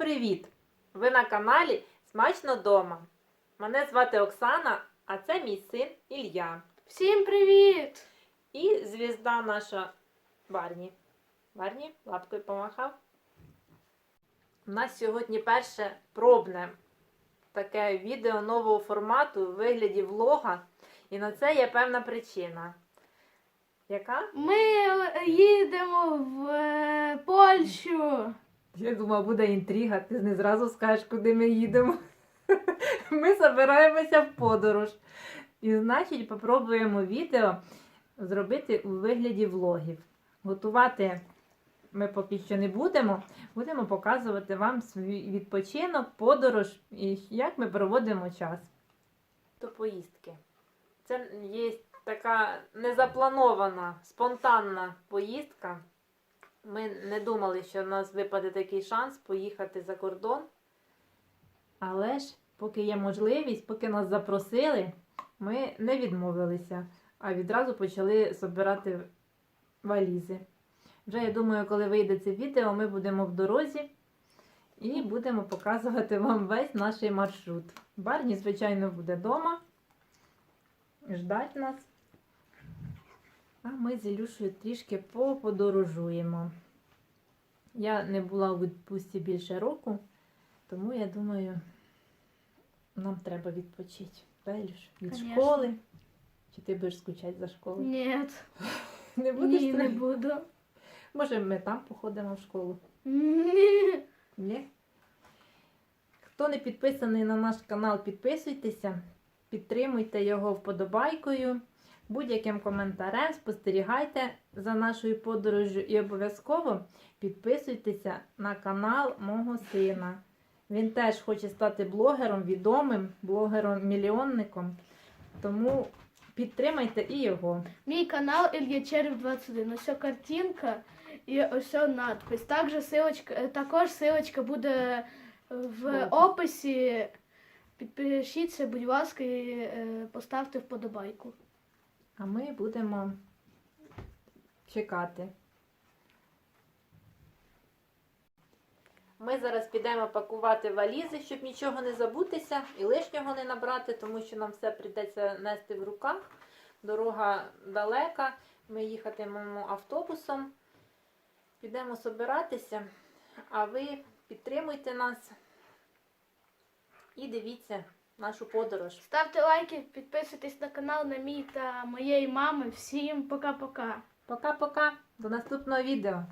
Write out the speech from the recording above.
привіт! Ви на каналі Смачно дома. Мене звати Оксана, а це мій син Ілля. Всім привіт! І звізда наша Барні. Барні, лапкою помахав. У нас сьогодні перше пробне таке відео нового формату у вигляді влога. І на це є певна причина. Яка? Ми їдемо в е, Польщу. Я думала, буде інтрига, ти не зразу скажеш, куди ми їдемо. Ми збираємося в подорож. І, значить, попробуємо відео зробити у вигляді влогів. Готувати ми поки що не будемо. Будемо показувати вам свій відпочинок, подорож і як ми проводимо час. До поїздки. Це є така незапланована, спонтанна поїздка. Ми не думали, що в нас випаде такий шанс поїхати за кордон. Але ж, поки є можливість, поки нас запросили, ми не відмовилися, а відразу почали збирати валізи. Вже я думаю, коли вийде це відео, ми будемо в дорозі і будемо показувати вам весь наш маршрут. Барні, звичайно, буде вдома. Ждать нас. А ми з Ілюшею трішки поподорожуємо. Я не була у відпустці більше року, тому я думаю, нам треба відпочити. Да, Ілюш? Від Конечно. школи. Чи ти будеш скучати за школою? Ні, Не будеш? ні, ти? не буду. Може, ми там походимо в школу? Ні. Ні? Хто не підписаний на наш канал, підписуйтеся, підтримуйте його вподобайкою, будь-яким коментарем, спостерігайте за нашою подорожю і обов'язково підписуйтеся на канал мого сина. Він теж хоче стати блогером, відомим, блогером-мільйонником. Тому підтримайте і його. Мій канал Ілья Черев 21. Ось картинка і ось надпис. Також силочка, е, також силочка буде в описі. Підпишіться, будь ласка, і е, поставте вподобайку. А ми будемо чекати. Ми зараз підемо пакувати валізи, щоб нічого не забутися і лишнього не набрати, тому що нам все прийдеться нести в руках. Дорога далека. Ми їхатимемо автобусом. Підемо собиратися, а ви підтримуйте нас і дивіться нашу подорож. Ставте лайки, підписуйтесь на канал на мій та моєї мами. Всім пока-пока. Пока-пока, до наступного відео.